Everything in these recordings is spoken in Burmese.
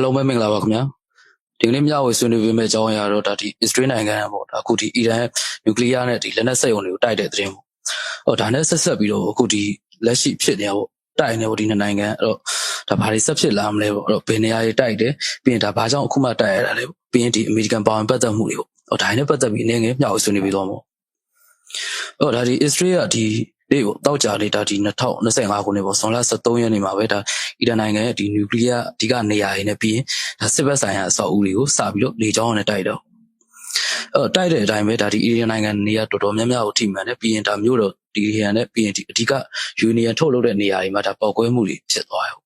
အားလုံးပဲမင်္ဂလာပါခင်ဗျာဒီကနေ့မျှဝေဆွေးနွေးပေးမယ့်အကြောင်းအရာတော့ဒါဒီ Israel နိုင်ငံပေါ့ဒါအခုဒီ Iran နျူကလ িয়ার နဲ့ဒီလက်နက်စက်ရုံတွေကိုတိုက်တဲ့သတင်းပေါ့ဟောဒါနဲ့ဆက်ဆက်ပြီးတော့အခုဒီလက်ရှိဖြစ်နေပေါ့တိုက်နေပေါ့ဒီနှစ်နိုင်ငံအဲ့တော့ဒါဘာတွေဆက်ဖြစ်လာမလဲပေါ့အဲ့တော့ဘယ်နေရာတွေတိုက်တယ်ပြီးရင်ဒါဘာကြောင့်အခုမှတိုက်ရတာလဲပေါ့ပြီးရင်ဒီ American ပါဝင်ပတ်သက်မှုတွေပေါ့ဟောဒါနဲ့ပတ်သက်ပြီးအနေငယ်မျှဝေဆွေးနွေးပေးသွားမှာပေါ့ ဟောဒါဒီ Israel ကဒီဒီကိုတောက်ကြနေတာဒီ2025ခုနှစ်ပေါ့ဇွန်လ23ရက်နေ့မှာပဲဒါအီရန်နိုင်ငံရဲ့ဒီနျူကလ িয়ার အဓိကနေရာတွေနဲ့ပြီးရင်ဒါစစ်ဘက်ဆိုင်ရာအဆောက်အဦတွေကိုစပြီးတော့လေကြောင်းနဲ့တိုက်တော့အဲတိုက်တဲ့အတိုင်းပဲဒါဒီအီရန်နိုင်ငံနေရာတော်တော်များများကိုထိမှန်တယ်ပြီးရင်ဒါမျိုးတော့ဒီဟန်နဲ့ပြီးရင်ဒီအဓိကယူနီယံထုတ်လုပ်တဲ့နေရာတွေမှာဒါပေါက်ကွဲမှုတွေဖြစ်သွားရော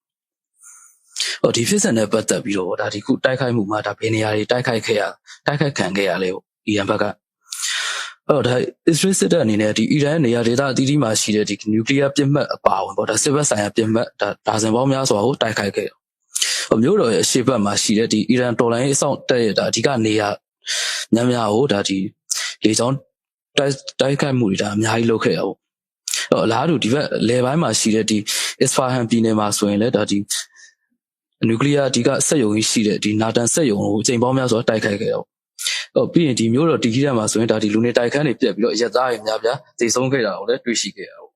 ဟိုဒီဖြစ်စဉ်နဲ့ပတ်သက်ပြီးတော့ဒါဒီခုတိုက်ခိုက်မှုမှာဒါဘယ်နေရာတွေတိုက်ခိုက်ခဲ့ရတိုက်ခိုက်ခံခဲ့ရလဲပေါ့အီရန်ဘက်က အဲ့တော့ဒါ Israel စစ်တပ်အနေနဲ့ဒီအီရန်နေရာဒေသအသီးသီးမှာရှိတဲ့ဒီ nuclear ပြစ်မှတ်အပါဝင်ပေါ့ဒါစစ်ဘက်ဆိုင်ရာပြစ်မှတ်ဒါဒါဇင်ပေါင်းများစွာကိုတိုက်ခိုက်ခဲ့တယ်မျိုးတော်ရဲ့အရှိတ်ဘက်မှာရှိတဲ့ဒီအီရန်တော်လိုင်းအဆောင်တက်ရတာအဓိကနေရာများများကိုဒါဒီလေကြောင်းတိုက်တိုက်ခိုက်မှုတွေဒါအများကြီးလုပ်ခဲ့ရပေါ့အဲ့တော့အလားတူဒီဘက်လေပိုင်းမှာရှိတဲ့ဒီ Isfahan ပြည်နယ်မှာဆိုရင်လည်းဒါဒီနျူကလ িয়ার အဓိကစက်ရုံကြီးရှိတဲ့ဒီနာတန်စက်ရုံကိုအချိန်ပေါင်းများစွာတိုက်ခိုက်ခဲ့ရပေါ့ ပြီးရင်ဒီမျိုးတော့ဒီကြီးထဲမှာဆိုရင်ဒါဒီလူနေတိုက်ခန်းတွေပြက်ပြီးတော့ရက်သားတွေများပြားသိဆုံးခဲ့တာကိုလည်းတွေ့ရှိခဲ့ရအောင်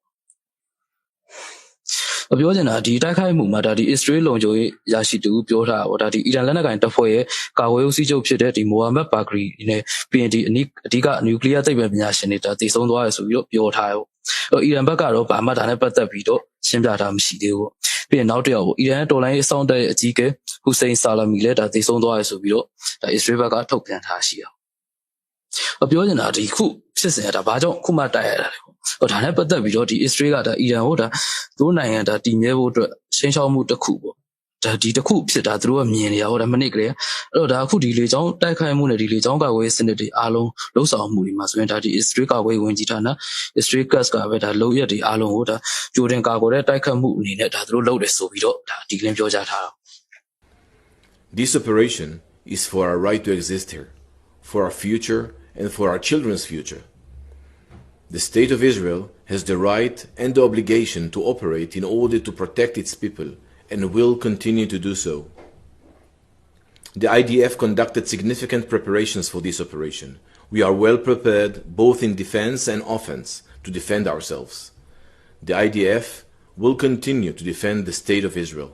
အပြောချင်တာဒီတိုက်ခိုက်မှုမှာဒါဒီ Israel လုံခြုံရေးရရှိသူပြောထားတာပေါ့ဒါဒီအီရန်လက်နက်ကိုင်တပ်ဖွဲ့ရဲ့ကာဝေးဦးစီးချုပ်ဖြစ်တဲ့ဒီမိုဟာမက်ဘာဂရီနဲ့ပြီးရင်ဒီအနိအဓိကနျူကလ িয়ার သိပ္ပံပညာရှင်တွေဒါသိဆုံးသွားရဆိုပြီးတော့ပြောထားရောဟိုအီရန်ဘက်ကတော့ဘာမှဒါနဲ့ပတ်သက်ပြီးတော့ရှင်းပြတာမရှိသေးဘူးပြီး ရင်နောက်တစ်ယောက်ပေါ့အီရန်တော်လိုင်းရေးအဆောင်တက်ရဲ့အကြီးအကဲဟူစိန်ဆာလာမီလည်းဒါသိဆုံးသွားရဆိုပြီးတော့ဒါ Israel ဘက်ကထုတ်ပြန်ထားရှိအောင်အပြောချင်တာဒီခုဖြစ်စဉ်ကဒါဘာကြောင့်ခုမှတိုက်ရတာလဲပေါ့ဟိုဒါနဲ့ပတ်သက်ပြီးတော့ဒီ Israel ကဒါအီရန်ဟိုဒါသူတို့နိုင်ငံဒါတည်မြဲဖို့အတွက်ရှင်းရှောင်းမှုတစ်ခုပေါ့ ဒါဒီတစ်ခုဖြစ်တာသူတို့ကမြင်နေရဟိုဒါမနစ်ကလေးအဲ့တော့ဒါအခုဒီလေချောင်းတိုက်ခိုက်မှုနဲ့ဒီလေချောင်းကာကွယ်စနစ်တွေအားလုံးလှုပ်ဆောင်မှုတွေမှာဆိုရင်ဒါဒီ Israel ကာကွယ်ဝင်ကြီးဌာန Israel Gas ကပဲဒါလုံရက်တွေအားလုံးကိုဒါကြိုတင်ကာကွယ်တဲ့တိုက်ခတ်မှုအနေနဲ့ဒါသူတို့လုပ်တယ်ဆိုပြီးတော့ဒါဒီကလင်းပြောကြားထားတာ This operation is for our right to exist here, for our future, and for our children's future. The State of Israel has the right and the obligation to operate in order to protect its people and will continue to do so. The IDF conducted significant preparations for this operation. We are well prepared both in defense and offense to defend ourselves. The IDF will continue to defend the State of Israel.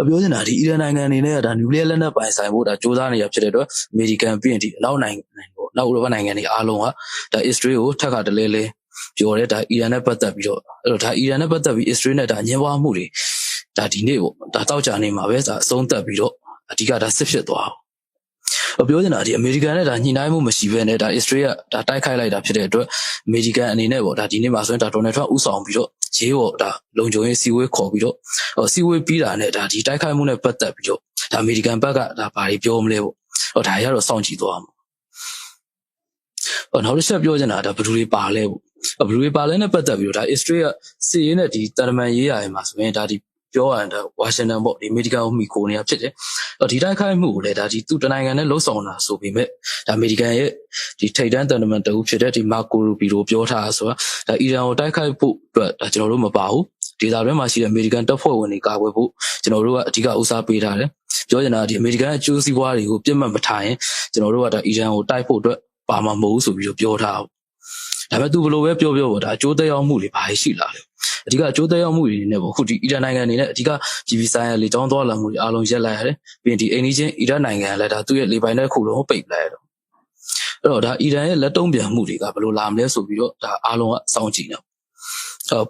အပြောချင်တာဒီအီရန်နိုင်ငံအနေနဲ့ကဒါနျူကလ িয়ার လက်နက်ပိုင်ဆိုင်ဖို့ဒါစ조사နေရဖြစ်တဲ့အတွက်အမေရိကန်ပြီးရင်ဒီအနောက်နိုင်ငံပေါ့နောက်ဥရောပနိုင်ငံတွေအားလုံးကဒါ Israel ကိုထပ်ခါတလဲလဲ ပြောတယ်ဒါအီရန်နဲ့ပတ်သက်ပြီးတော့အဲ့တော့ဒါအီရန်နဲ့ပတ်သက်ပြီး Israel နဲ့ဒါညှင်းပွားမှုတွေဒါဒီနေ့ပေါ့ဒါတောက်ကြနေမှာပဲဒါအဆုံးသက်ပြီးတော့အဓိကဒါစစ်ဖြစ်သွားအောင်အပြောချင်တာဒီအမေရိကန်နဲ့ဒါညှိနှိုင်းမှုမရှိဘဲနဲ့ဒါ Israel ကဒါတိုက်ခိုက်လိုက်တာဖြစ်တဲ့အတွက်အမေရိကန်အနေနဲ့ပေါ့ဒါဒီနေ့မှာဆိုရင်ဒါ Donald Trump ဥဆောင်ပြီးတော့ရေးပေါ့ဒါလုံခြုံရေးစီဝေးခေါ်ပြီးတော့ဟိုစီဝေးပြီးတာနဲ့ဒါဒီတိုက်ခိုက်မှုနဲ့ပတ်သက်ပြီးတော့ဒါအမေရိကန်ဘက်ကဒါဘာတွေပြောမလဲပေါ့ဟောဒါရတော့စောင့်ကြည့်သွားမှာဟောနောက်တစ်ချက်ပြောချင်တာဒါဘယ်သူတွေပါလဲပေါ့ ဘယ်သူတွေပါလဲနဲ့ပတ်သက်ပြီးတော့ဒါ Israel ကစီရေးနဲ့ဒီတာရမန်ရေးရမှာဆိုရင်ဒါဒီပြောရရင်ဒါဝါရှင်တန်ပေါ့ဒီအမေရိကန်ကိုမိခိုနေတာဖြစ်တယ်။အော်ဒီတိုက်ခိုက်မှုကိုလည်းဒါဒီသူ့တနိုင်ငံနဲ့လှုပ်ဆောင်တာဆိုပေမဲ့ဒါအမေရိကန်ရဲ့ဒီထိပ်တန်းတန်တမန်တူဖြစ်တဲ့ဒီမာကိုရူပီလိုပြောထားတာဆိုတာဒါအီရန်ကိုတိုက်ခိုက်ဖို့အတွက်ဒါကျွန်တော်တို့မပါဘူး။ဒေသတွင်းမှာရှိတဲ့အမေရိကန်တပ်ဖွဲ့ဝင်တွေကာကွယ်ဖို့ကျွန်တော်တို့ကအဓိကဦးစားပေးထားတယ်။ပြောချင်တာဒီအမေရိကန်အကျိုးစီးပွားတွေကိုပြစ်မှတ်မထားရင်ကျွန်တော်တို့ကဒါအီရန်ကိုတိုက်ဖို့အတွက်ပါမှာမဟုတ်ဘူးဆိုပြီးတော့ပြောထားအောင်။ ဒါပေမဲ့သူဘယ်လိုပဲပြောပြောပေါ့ဒါအကျိုးသက်ရောက်မှုတွေဘာရှိလာလဲ။အဓိကအကျိုးသက်ရောက်မှုတွေနဲ့ပေါ့ခုဒီအီရန်နိုင်ငံအနေနဲ့အဓိက GB ဆိုင်ရာလေကြောင်းသွားလာမှုတွေအားလုံးရက်လိုက်ရတယ်။ပြီးရင်ဒီအိန္ဒိချင်းအီရန်နိုင်ငံကလည်းဒါသူ့ရဲ့လေပိုင်တဲ့ခုလုံးကိုပိတ်လိုက်ရတယ်။အဲ့တော့ဒါအီရန်ရဲ့လက်တုံ့ပြန်မှုတွေကဘယ်လိုလာမလဲဆိုပြီးတော့ဒါအားလုံးကစောင့်ကြည့်နေ။အော်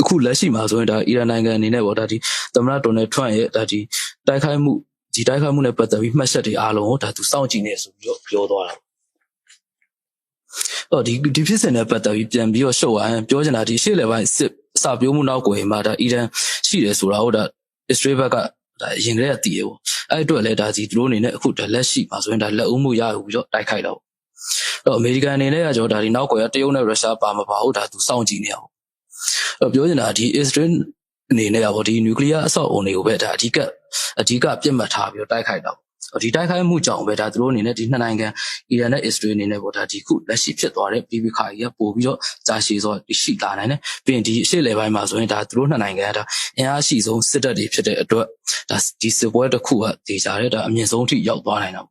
အခုလက်ရှိမှာဆိုရင်ဒါအီရန်နိုင်ငံအနေနဲ့ပေါ့ဒါဒီသမ္မတဒေါ်နယ်ထရန့်ရဲ့ဒါဒီတိုက်ခိုက်မှုဒီတိုက်ခိုက်မှုနဲ့ပတ်သက်ပြီးမှတ်ချက်တွေအားလုံးကိုဒါသူစောင့်ကြည့်နေဆိုပြီးတော့ပြောသွားတာ။ အော်ဒီဒီဖြစ်စဉ်နဲ့ပတ်သက်ပြီးပြန်ပြီးတော့ရှုပ်အောင်ပြောချင်တာဒီရှေ့လေပိုင်းစစ်စာပြိုးမှုနောက်ကွယ်မှာဒါအီရန်ရှိတယ်ဆိုတာဟုတ်ဒါ Israel ဘက်ကဒါရင်ကလေးကတည်ရပေါ့အဲ့အတွက်လည်းဒါစီသူတို့အနေနဲ့အခုဒါလက်ရှိမှာဆိုရင်ဒါလက်ဦးမှုရယူပြီးတော့တိုက်ခိုက်တော့အဲ့တော့အမေရိကန်အနေနဲ့ကကြောဒါဒီနောက်ကွယ်ကတရုတ်နဲ့ရုရှားပါမပါဟုတ်ဒါသူစောင့်ကြည့်နေအောင်အဲ့ပြောချင်တာဒီ Israel အနေနဲ့ကပေါ့ဒီနျူကလ িয়ার အဆောက်အုံတွေကိုပဲဒါအဓိကအဓိကပြစ်မှတ်ထားပြီးတော့တိုက်ခိုက်တော့ ဒီတိုက်ခိုက်မှုကြောင့်ပဲဒါသူတို့အနေနဲ့ဒီနှစ်နိုင်ငံအီရန်နဲ့အစ္စရေးအနေနဲ့ပေါ့ဒါဒီခုလက်ရှိဖြစ်သွားတဲ့ပြည်ပခါကြီးကပို့ပြီးတော့ကြာရှည်ဆိုရှိလာနိုင်တယ်ပြီးရင်ဒီအရှေ့လေပိုင်းမှာဆိုရင်ဒါသူတို့နှစ်နိုင်ငံကဒါအင်အားရှိဆုံးစစ်တပ်တွေဖြစ်တဲ့အတွက်ဒါဒီစစ်ပွဲတစ်ခုကဒေကြတဲ့ဒါအမြင့်ဆုံးအထိရောက်သွားနိုင်တာ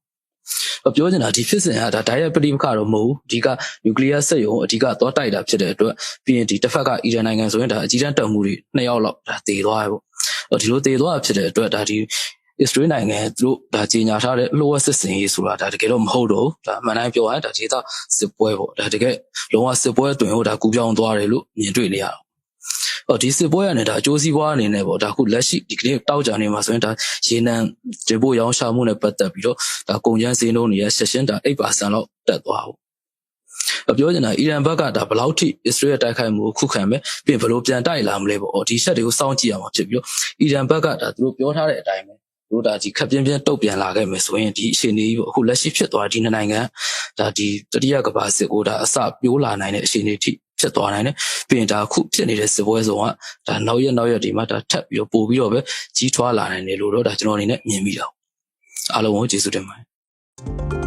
ပေါ့ပြောချင်တာဒီဖြစ်စဉ်ကဒါဓာတ်ရိုက်ပဋိပက္ခတော့မဟုတ်ဘူးအဓိကနျူကလ িয়ার စက်ရုံအဓိကသွားတိုက်တာဖြစ်တဲ့အတွက်ပြီးရင်ဒီတစ်ဖက်ကအီရန်နိုင်ငံဆိုရင်ဒါအကြီးတန်းတပ်မှုတွေနှစ်ယောက်လောက်ဒါတည်သွားရပေါ့အဲ့ဒီလိုတည်သွားဖြစ်တဲ့အတွက်ဒါဒီ အစ္စရေးနိုင်ငံသူတို့ဒါကြီးညာထားတဲ့လိုဝစစ်စင်ရေးဆိုတာဒါတကယ်တော့မဟုတ်တော့ဘူးဒါအမှန်တိုင်းပြောရရင်ဒါဒေသစစ်ပွဲပေါ့ဒါတကယ်လုံးဝစစ်ပွဲအတွင်ဟိုဒါကူပြောင်းသွားတယ်လို့မြင်တွေ့နေရအောင်ဟောဒီစစ်ပွဲကနေဒါအကျိုးစီးပွားအနေနဲ့ပေါ့ဒါခုလက်ရှိဒီကနေ့တောက်ကြနေမှာဆိုရင်ဒါရေနံကျေဖို့ရောင်းချမှုနဲ့ပတ်သက်ပြီးတော့ဒါကုန်ကျန်းစင်းလုံးတွေရဆက်ရှင်းဒါ8%လောက်တက်သွားဘူးပြောချင်တာအီရန်ဘက်ကဒါဘယ်လောက်ထိအစ္စရေးရဲ့တိုက်ခိုက်မှုကိုခုခံမယ်ပြင်ဘယ်လိုပြန်တိုက်လာမလဲပေါ့။ဒီချက်တွေကိုစောင့်ကြည့်ရမှာဖြစ်ပြီးတော့အီရန်ဘက်ကဒါသူတို့ပြောထားတဲ့အတိုင်းပဲ တို့ဒါဒီခက်ပြင်းပြင်းတုတ်ပြန်လာခဲ့မယ်ဆိုရင်ဒီအခြေအနေကြီးပေါ့အခုလက်ရှိဖြစ်သွားဒီနှစ်နိုင်ငံဒါဒီတတိယကမ္ဘာစစ်ကိုဒါအစပြိုးလာနိုင်တဲ့အခြေအနေထိဖြစ်သွားနိုင်တယ်ပြီးရင်ဒါအခုဖြစ်နေတဲ့စစ်ပွဲဆောင်ကဒါနောက်ရက်နောက်ရက်ဒီမှာဒါထပ်ပြီးတော့ပို့ပြီးတော့ပဲကြီးထွားလာနိုင်တယ်လို့တော့ဒါကျွန်တော်အနေနဲ့မြင်မိတာအားလုံးကိုကျေးဇူးတင်ပါတယ်